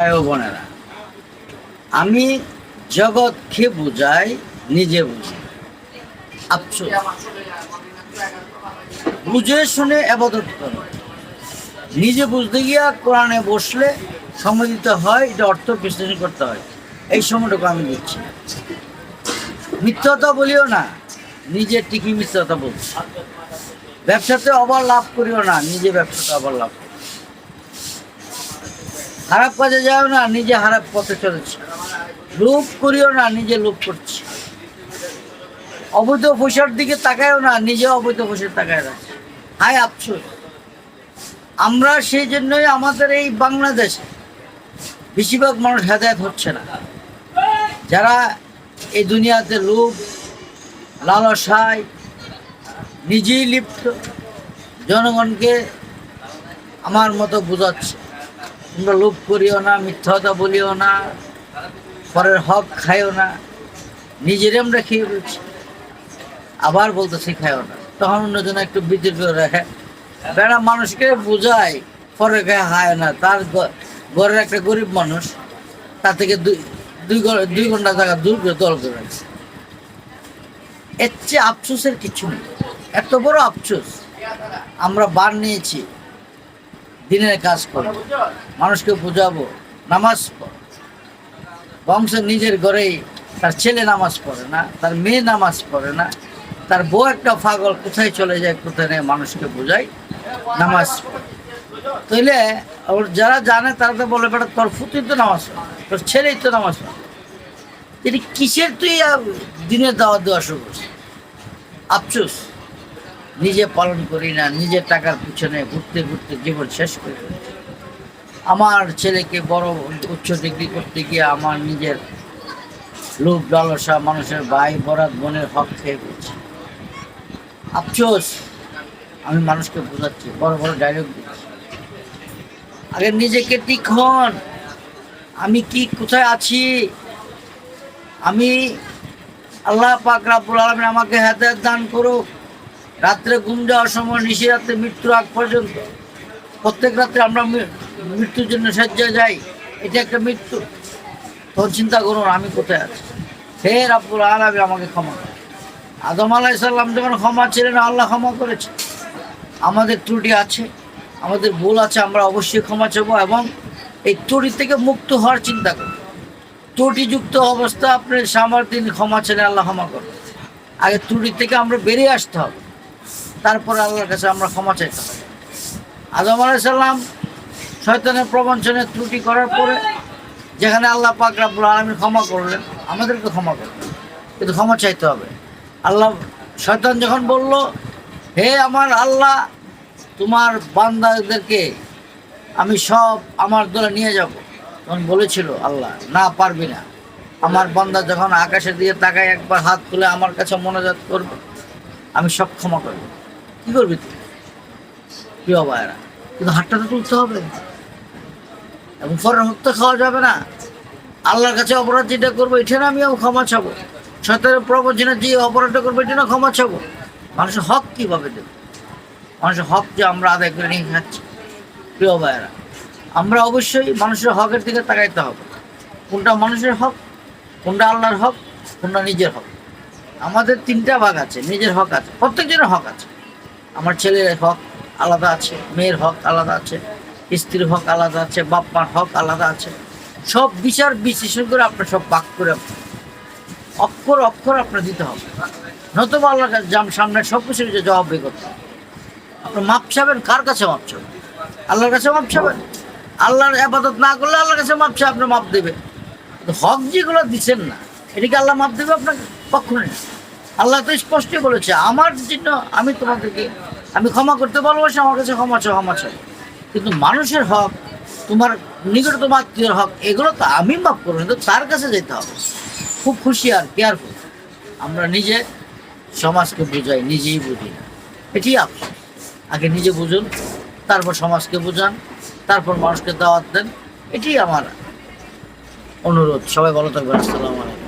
ভাই বোনেরা, আমি জগৎকে বুঝাই নিজে বুঝি। বুঝে শুনে নিজে বুঝতে গিয়া কোরআনে বসলে সময় দিতে হয়, এটা অর্থ বিশ্লেষণ করতে হয়। এই সময়টুকু আমি দিচ্ছি। মিথ্যতা বলিও না, নিজের টিকি মিথ্যতা বলছি। ব্যবসাতে অবার লাভ করিও না, নিজে ব্যবসাতে অবার লাভ করো। খারাপ কাজে যাও না, নিজে খারাপ পথে চলেছে। লোভ করিও না, নিজে লোভ করছে। অবৈধ পয়সার দিকে তাকায়ও না, নিজে অবৈধ পয়সার তাকায় রাখছে হায় আফসোস। আমরা সেই জন্যই আমাদের এই বাংলাদেশে বেশিরভাগ মানুষ হেদায়ত হচ্ছে না। যারা এই দুনিয়াতে লোভ লালসায় নিজেই লিপ্ত, জনগণকে আমার মতো বোঝাচ্ছে। তোমরা লোভ করিও না মিথ্যতা বলিও না, পরের হক খাইও না, নিজের আমরা খেয়ে বলছি? আবার বলতেছি খাইও না। তখন অন্যজন একটু বিতর্ক রাখে। বেড়া মানুষকে বোঝায় পরে গায়ে হায় না, তার ঘরের একটা গরিব মানুষ, তার থেকে দুই দুই ঘণ্টা জায়গা দূর করে দল করে এর চেয়ে আফসোসের কিছু নেই। এত বড় আফসোস। আমরা বার নিয়েছি। দিনের কাজ করব মানুষকে বোঝাবো। নামাজ পড়। বংশের নিজের ঘরেই, তার ছেলে নামাজ পড়ে না, তার মেয়ে নামাজ পড়ে না, তার বউ একটা ফাগল কোথায় চলে যায়, কোথায় নেই, মানুষকে বোঝায় নামাজ তাইলে ওর যারা জানে, তারা তো বলে, বেটা, তোর ফুতুই তো নামাজ তোর ছেলেই তো নামাজ তিনি কিসের তুই দিনের দাওয়াত দেওয়া শুরু করছিস? আফসোস। নিজে পালন করি না, নিজের টাকার পিছনে ঘুরতে ঘুরতে জীবন শেষ করে। আমার ছেলেকে বড় উচ্চ ডিগ্রি করতে গিয়ে আমার নিজের লোভ লালসা মানুষের ভাই, বরাত, বোনের হক খেয়ে ফেলছি। আফসোস, আমি মানুষকে বোঝাচ্ছি, বড় বড় ডায়লগ দিচ্ছি। আগে নিজেকে তীক্ষণ আমি কি, কোথায় আছি? আমি আল্লাহ পাক রাব্বুল আলমিন আমাকে হেদায়ত দান করুক। রাত্রে ঘুম যাওয়ার সময় নিশি রাত্রে মৃত্যুর আগ পর্যন্ত। প্রত্যেক রাত্রে আমরা মৃত্যুর জন্য শয্যায় যাই। এটা একটা মৃত্যু। তখন চিন্তা করুন আমি কোথায় আছি? হে রাব্বুল আলমী আমাকে ক্ষমা। আদম আলাইসাল্লাম যখন ক্ষমা ছিলেন, আল্লাহ ক্ষমা করেছে আমাদের ত্রুটি আছে, আমাদের ভুল আছে, আমরা অবশ্যই ক্ষমা চাবো এবং এই ত্রুটি থেকে মুক্ত হওয়ার চিন্তা করুন ত্রুটিযুক্ত অবস্থা আপনি সামার দিন ক্ষমা ছেলে আল্লাহ ক্ষমা করবেন। আগে ত্রুটি থেকে আমরা বেরিয়ে আসতে হবে। তারপরে আল্লাহর কাছে আমরা ক্ষমা চাইতে হবে আদম আলাইসাল্লাম শয়তানের প্রবঞ্চনের ত্রুটি করার পরে যেখানে আল্লাহ পাক রাব্বুল আলমী ক্ষমা করলেন, আমাদেরকে ক্ষমা করলেন। কিন্তু ক্ষমা চাইতে হবে। আল্লাহ, শয়তান যখন বলল, হে আমার আল্লাহ, তোমার বান্দাদেরকে আমি সব আমার দলে নিয়ে যাব। তখন বলেছিল আল্লাহ, না, পারবি না। আমার বান্দা যখন আকাশের দিকে তাকায় একবার হাত তুলে আমার কাছে মনোজাত করবে, আমি সব ক্ষমা করব। কি করবি তুই? প্রিয় কিন্তু হাতটা তো তুলতে হবে। এবং পরের তো খাওয়া যাবে না। আল্লাহর কাছে অপরাধ যেটা করব এটা না আমিও ক্ষমা চাবো। সতেরো প্রবচনে যে অপরাধটা করব এটা না ক্ষমা চাবো। মানুষের হক কীভাবে দেবে? মানুষের হক যে আমরা আদায় করে নিয়ে খাচ্ছি। প্রিয় ভাইয়েরা আমরা অবশ্যই মানুষের হকের দিকে তাকাইতে হবে। কোনটা মানুষের হক, কোনটা আল্লাহর হক, কোনটা নিজের হক? আমাদের তিনটা ভাগ আছে, নিজের হক আছে, প্রত্যেকজনের হক আছে। আমার ছেলের হক আলাদা আছে, মেয়ের হক আলাদা আছে, স্ত্রীর হক আলাদা আছে বাপ মার হক আলাদা আছে। সব বিচার বিশ্লেষণ করে আপনার সব ভাগ করে অক্ষর অক্ষর আপনার দিতে হবে। নতুবা আল্লাহ সামনে সব কিছু জবাব বের করতে হবে। আপনি মাপ চাবেন, কার কাছে মাপ চাবেন? আল্লাহর কাছে মাপ চাবেন? আল্লাহর আবাদত না করলে আল্লাহর কাছে মাপ আপনি মাপ দেবে হক যেগুলো দিচ্ছেন না এটাকে আল্লাহ মাপ দেবে আপনাকে? কখনোই না। আল্লাহ তো স্পষ্ট বলেছে, আমার জন্য আমি তোমাদেরকে, আমি ক্ষমা করতে ভালোবাসি, আমার কাছে ক্ষমা চাও ক্ষমা চাও। কিন্তু মানুষের হক, তোমার নিকটতম আত্মীয়র হক, এগুলো তো আমি মাফ করব, কিন্তু তার কাছে যেতে হবে। খুব খুশি আর কেয়ারফুল আমরা নিজে সমাজকে বুঝাই, নিজেই বুঝি না। এটি আফসোস আগে নিজে বুঝুন, তারপর সমাজকে বুঝান, তারপর মানুষকে দাওয়াত দেন। এটি আমার অনুরোধ। সবাই ভালো থাকবেন। আসসালামু আলাইকুম।